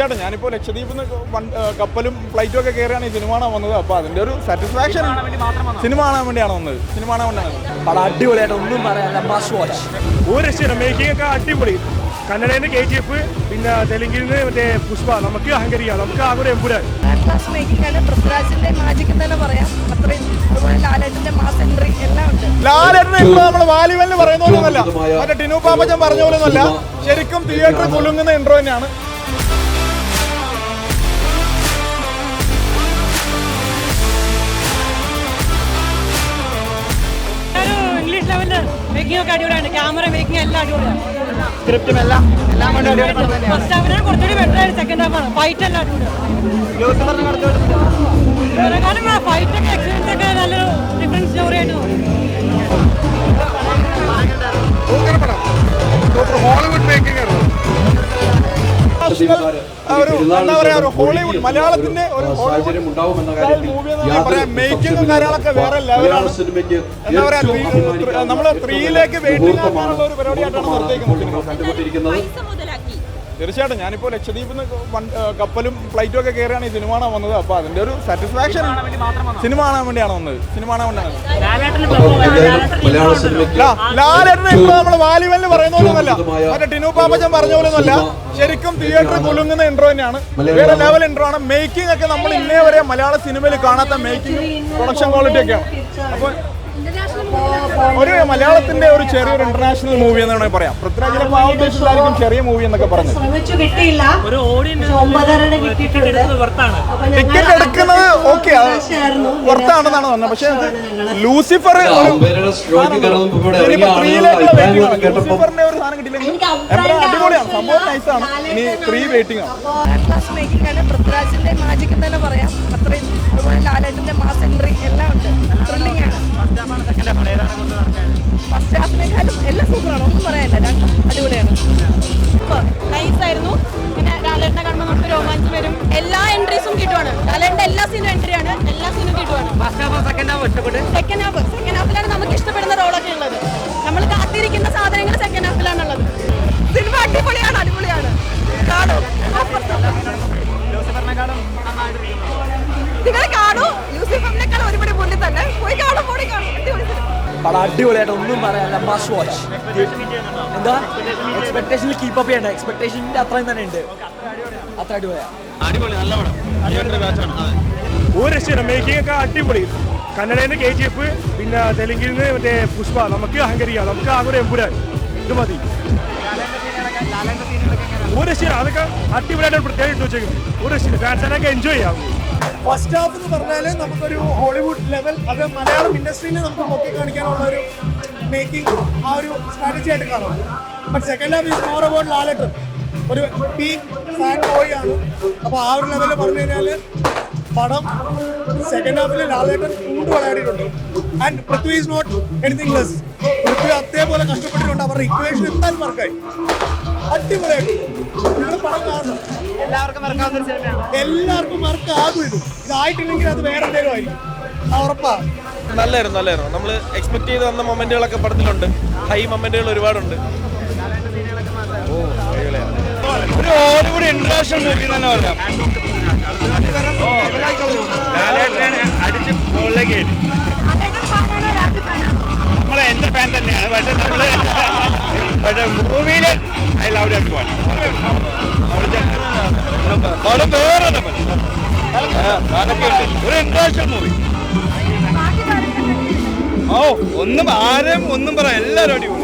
തീർച്ചയായിട്ടും. ഞാനിപ്പോൾ ലക്ഷദ്വീപിൽ നിന്ന് കപ്പലും ഫ്ലൈറ്റും ഒക്കെ കയറിയാണ് ഈ സിനിമ കാണാൻ വന്നത്. അപ്പോൾ അതിന്റെ ഒരു സാറ്റിസ്ഫാക്ഷൻ സിനിമ കാണാൻ വേണ്ടിയാണ് വന്നത്. സിനിമ കാണാൻ വേണ്ടിയാണ്. പടം അടിപൊളിയായിട്ട് ഒന്നും പറയാനില്ല. മസ്റ്റ് വാച്ച് ഒരു രക്ഷയില്ല. മേക്കിംഗ് ഒക്കെ അടിപൊളി. കന്നഡയിൽ നിന്ന് കെ ജി എഫ് പിന്നെ തെലുങ്കിൽ നിന്ന് മറ്റേ പുഷ്പ. നമുക്ക് അഹങ്കരിക്കാം. നമുക്ക് ആകെ ഒരു എമ്പുരാൻ. ക്ലാസ് മേക്കിംഗ് ആണ് പൃഥ്വിരാജിന്റെ മാജിക് തന്നെ പറയാം. അത്രയും ലാലേട്ടന്റെ മാസ് എൻട്രി എല്ലാം ഉണ്ട്. ലാലേട്ടനെ നമ്മൾ പറയുന്ന മറ്റേ ടിനു പാപ്പച്ചൻ പറഞ്ഞ പോലൊന്നുമല്ല. ശരിക്കും തിയേറ്റർ കുലുങ്ങുന്ന ഇൻട്രോ തന്നെയാണ്. മേക്കിംഗ് ഒക്കെ അടിപൊളിയാണ്. ക്യാമറ മേക്കിംഗ് എല്ലാം അടിപൊളിയാണ്. സ്ക്രിപ്റ്റും എല്ലാം എല്ലാം കൊണ്ട് അടിപൊളി പടം തന്നെയാണ്. ഫസ്റ്റ് ഹാഫിനാണ് കുറച്ചുകൂടി ബെറ്റർ ആയിരുന്നു സെക്കൻഡ് ഹാഫ് ആണ്. ഫൈറ്റ് എല്ലാം അടിപൊളിയാണ്. ഫൈറ്റ് ഒക്കെ എക്സ്പീരിയൻസ് ഒക്കെ നല്ലൊരു ഡിഫറൻസ് സ്റ്റോറി ആയിട്ട് തോന്നി എന്താ പറയാ ഒരു ഹോളിവുഡ് മലയാളത്തിന്റെ ഒരു സാഹചര്യം ഉണ്ടാവുമെന്ന കാര്യത്തിൽ പറയാം കാര്യങ്ങളൊക്കെ വേറെ ലെവലാണ് എന്താ പറയാ നമ്മൾ ത്രീയിലേക്ക് വെയിറ്റിംഗ് ആക്കാനുള്ള ഒരു പരിപാടിയായിട്ടാണ് നിർത്തിയിരിക്കുന്നത്. തീർച്ചയായിട്ടും. ഞാനിപ്പോൾ ലക്ഷദ്വീപിൽ നിന്ന് കപ്പലും ഫ്ലൈറ്റും ഒക്കെ കയറിയാണ് ഈ സിനിമ കാണാൻ വന്നത്. അപ്പോൾ അതിന്റെ ഒരു സാറ്റിസ്ഫാക്ഷൻ സിനിമ കാണാൻ വേണ്ടിയാണ് വന്നത്. സിനിമ കാണാൻ വേണ്ടിയാണ് ലാലേട്ടനെ ഇപ്പോൾ നമ്മൾ പറയുന്ന പോലൊന്നുമല്ല മറ്റേ ടിനു പാപ്പച്ചൻ പറഞ്ഞ പോലൊന്നുമല്ല ശരിക്കും തിയേറ്റർ കുലുങ്ങുന്ന ഇൻട്രോ തന്നെയാണ്. വേറെ ലെവൽ ഇൻട്രോ ആണ്. മേക്കിംഗ് ഒക്കെ നമ്മൾ ഇന്നേ വരെ മലയാള സിനിമയിൽ കാണാത്ത മേക്കിംഗ് പ്രൊഡക്ഷൻ ക്വാളിറ്റി ഒക്കെയാണ്. അപ്പോൾ ഒരു മലയാളത്തിന്റെ ഒരു ചെറിയൊരു ഇന്റർനാഷണൽ മൂവി എന്ന് വേണമെങ്കിൽ പറയാം. പൃഥ്വിരാജിനെ ആ ഉദ്ദേശത്തിലായിരിക്കും ചെറിയ മൂവി എന്നൊക്കെ പറഞ്ഞു ടിക്കറ്റ് എടുക്കുന്നത് ഓക്കെ പുറത്താണെന്നാണ് പറഞ്ഞത്. പക്ഷെ ലൂസിഫർ ലൂസിഫറിന്റെ ഒരു സാധനം കിട്ടിയില്ലെങ്കിൽ അടിപൊളിയാണ് സംഭവം നൈസാണ് ഇനി പ്രീ വെയിറ്റിംഗ് ആണ്. പൃഥ്വിരാജിന്റെ മാജിക് തന്നെ പറയാം. അത്രയും അതുപോലെ ലാലേട്ടന്റെ മാസ് എൻട്രി എല്ലാം ഉണ്ട്. ത്രില്ലിംഗ് ആണ്. ഫസ്റ്റ് ഹാഫിനേക്കാളും എല്ലാം സൂപ്പറാണ് ഒന്നും പറയാനില്ല. രണ്ടും അടിപൊളിയാണ്. നൈസ് ആയിരുന്നു. പിന്നെ ലാലേട്ടനെ കാണുമ്പോൾ നമുക്ക് രോമാഞ്ചം വരും. എല്ലാ കാത്തിരിക്കുന്ന സാധനങ്ങൾ സെക്കൻഡ് ഹാഫിലാണുള്ളത് സിനിമ അടിപൊളിയാണ് അടിപൊളിയാണ്. കാണും. നിങ്ങൾ കാണൂ. ലൂസിഫറിനേക്കാൾ ഒരുപടി മുന്നിൽ തന്നെ. പോയി കാണും പോയി കാണും. അടിപൊളി പടം അടിപൊളിയായിട്ട് ഒന്നും പറയാനില്ല. മസ്റ്റ് വാച്ച് എന്താ? എക്സ്പെക്ടേഷനിൽ കീപ്പ് അപ്പ് ചെയ്യണ്ട. എക്സ്പെക്ടേഷന്റെ അത്രയും തന്നെ ഉണ്ട്. അത്ര അടിപൊളിയാണ് ഒരു രക്ഷയില്ല. മേക്കിംഗ് ഒക്കെ അടിപൊളി. കന്നഡയിൽ കെ ജി എഫ് പിന്നെ തെലുങ്കിൽ നിന്ന് മറ്റേ പുഷ്പ നമുക്ക് അഹങ്കരിക്കാം നമുക്ക് ആകെ ഒരു എമ്പുരാൻ. ഇത് മതി. ഒരു രക്ഷയില്ല അതൊക്കെ അടിപൊളിയായിട്ട് പ്രത്യേകം ഇട്ട് വെച്ചേക്കും ഒരു രക്ഷയില്ല ഫാൻസിനൊക്കെ എൻജോയ് ചെയ്യാം. ഫസ്റ്റ് ഹാഫ് എന്ന് പറഞ്ഞാൽ നമുക്കൊരു ഹോളിവുഡ് ലെവൽ അത് മലയാളം ഇൻഡസ്ട്രിയിൽ നമുക്ക് നോക്കി കാണിക്കാനുള്ള ഒരു മേക്കിംഗ് ആ ഒരു സ്ട്രാറ്റജി ആയിട്ട് കാണാം. But second half is more about Lalettan. ഒരു ഫാൻ ബോയ് ആണ്. അപ്പോൾ ആ ഒരു ലെവലിൽ പറഞ്ഞു കഴിഞ്ഞാൽ പടം സെക്കൻഡ് ഹാഫിൽ ലാലേട്ടൻ കൂണ്ട് വിളയാടിയിട്ടുണ്ട് and Prithvi is not anything less Prithvi അതേപോലെ കഷ്ടപ്പെട്ടിട്ടുണ്ട്. അവരുടെ ഇക്വേഷൻ എന്തായാലും വർക്കായി അടിപൊളിയായിട്ട്. നിങ്ങൾ പടം കാണണം. എല്ലാവർക്കും വർക്ക് ആകും ഇത്. ഇതായിട്ടില്ലെങ്കിൽ അത് വേറെ എന്തെങ്കിലും ആയിരിക്കും. ആ ഉറപ്പാ? നല്ലായിരുന്നു നല്ലായിരുന്നു. നമ്മൾ എക്സ്പെക്ട് ചെയ്ത് വന്ന മൊമെന്റുകളൊക്കെ പടത്തിലുണ്ട്. ഹൈ മൊമെന്റുകൾ ഒരുപാടുണ്ട്. ഒരു ഇന്റർനാഷണൽ മൂവി തന്നെ പറയാം പക്ഷെ മൂവിയിൽ ഐ ലവ് ദാറ്റ് വൺ പടം വേറെ. ഒരു ഇന്റർനാഷണൽ മൂവി ഓ ഒന്നും ആരും ഒന്നും പറയാം എല്ലാവരും അടിപൊളി.